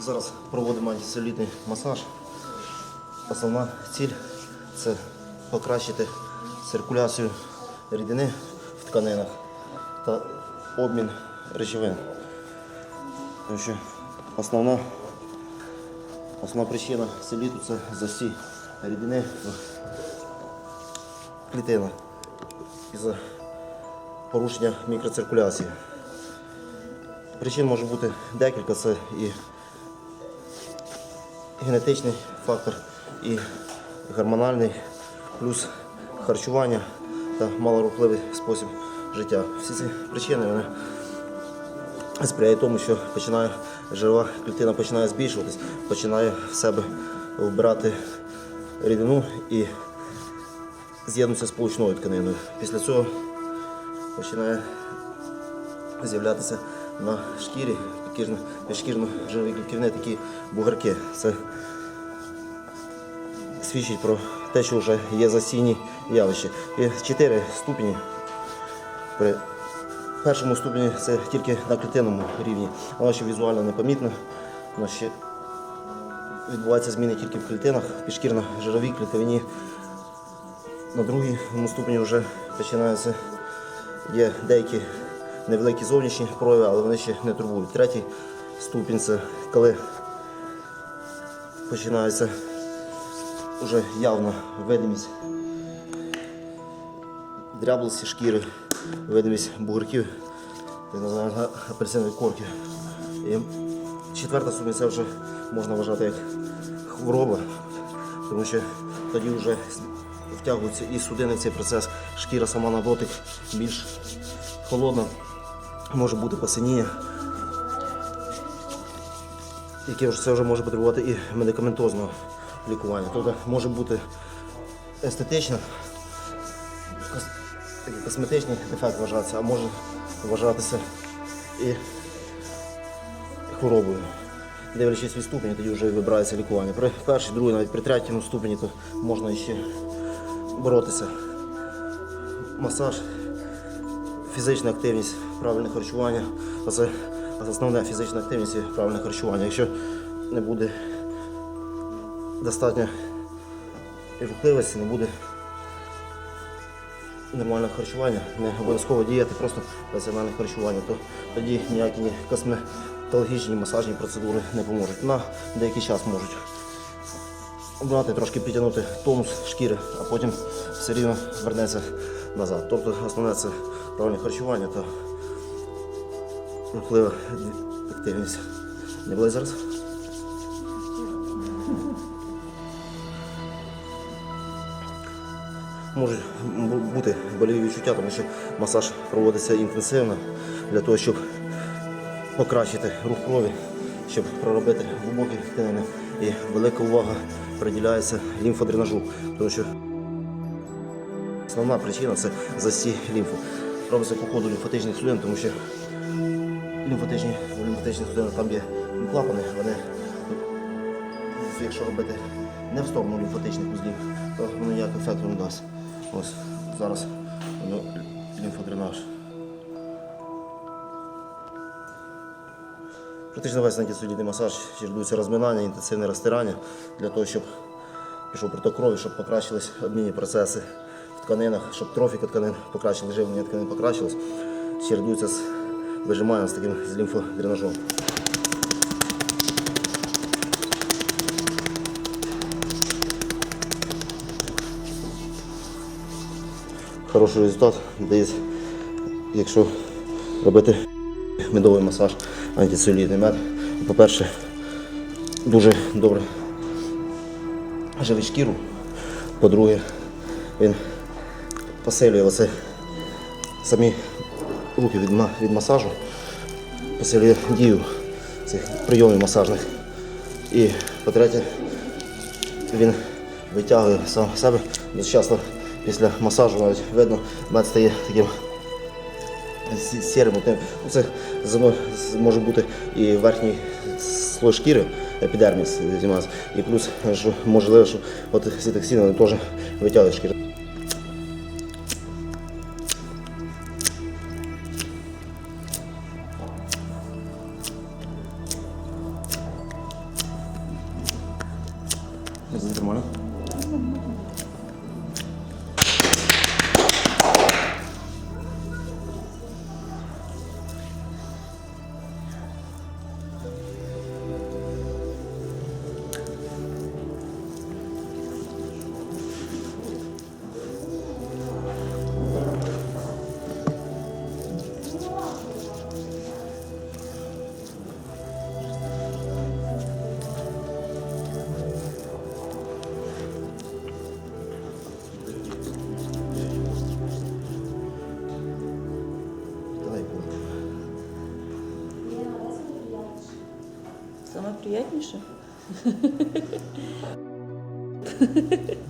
Зараз проводимо антицелюлітний масаж. Основна ціль це покращити циркуляцію рідини в тканинах та обмін речовин. Тому що основна, основна причина целіту це засій рідини в клітинах із-за порушення мікроциркуляції. Причин може бути декілька, це і генетичний фактор, і гормональний, плюс харчування та малорухливий спосіб життя. Всі ці причини вони сприяють тому, що починає жирова клітина починає збільшуватись, починає в себе вбирати рідину і з'єднується з получною тканиною. Після цього починає з'являтися на шкірі підшкірно-жирові клітини такі бугарки. Це свідчить про те, що вже є засійні явища. Є чотири ступені. При першому ступені це тільки на клітинному рівні. Воно ще візуально непомітно. Воно ще відбуваються зміни тільки в клітинах, в підшкірно-жировій клітині. На другому ступені вже починаються є деякі невеликі зовнішні прояви, але вони ще не турбують. Третій ступінь це коли починається вже явна видимість дряблості шкіри, видимість бугорків, так називаємо апельсинової корки. І четверта ступінь це вже можна вважати як хвороба, тому що тоді вже втягується і судини в цей процес, шкіра сама на дотик більш холодна, може бути посиніння, яке вже це вже може потребувати і медикаментозного лікування. Тобто може бути естетична, кос- косметичний ефект вважатися, а може вважатися і хворобою. Дивлячись від ступені, тоді вже вибирається лікування. При першій, другій, навіть при третьому ступені то можна ще боротися. Масаж, фізична активність, правильне харчування. Це основне фізична активність і правильне харчування. Якщо не буде достатньо рухливості, не буде нормального харчування, не обов'язково діяти, просто раціональне харчування, то тоді ніякі ні косметологічні, масажні процедури не поможуть. На деякий час можуть брати, трошки підтягнути тонус шкіри, а потім все рівно вернеться назад. Тобто основне це правильне харчування та рухлива активність. Не були зараз? Можуть бути боліві відчуття, тому що масаж проводиться інтенсивно для того, щоб покращити рух крові, щоб проробити глибокі тканини. І велика увага приділяється лімфодренажу, тому що основна причина це засій лімфи. Робиться по ходу лімфатичних судин, тому що лімфатичні, у лімфатичних судинах там є клапани, вони якщо робити не в сторону лімфатичних узлів, то воно ніякого ефекту не дасть. Ось зараз воно лімфодренаж. Практично весь антисолідний масаж чередується розминання, інтенсивне розтирання для того, щоб пішов приток крові, щоб покращились обмінні процеси тканинах, щоб трофіка тканин покращилась, живлення тканин покращилось. Чередується з вижиманням з таким з лімфодренажом. Хороший результат дає, якщо робити медовий масаж, антицелюлітний мед. По-перше, дуже добре живить шкіру. По-друге, він посилює самі руки від, від масажу, посилює дію цих прийомів масажних. І по-третє, він витягує сам себе. Дуже часто після масажу навіть видно, мед стає таким сірим. Ну, Це може бути і верхній слой шкіри, епідерміс знімається, і плюс що можливо, що от ці токсини теж витягують шкіру. 嗯怎么了？Приємніше.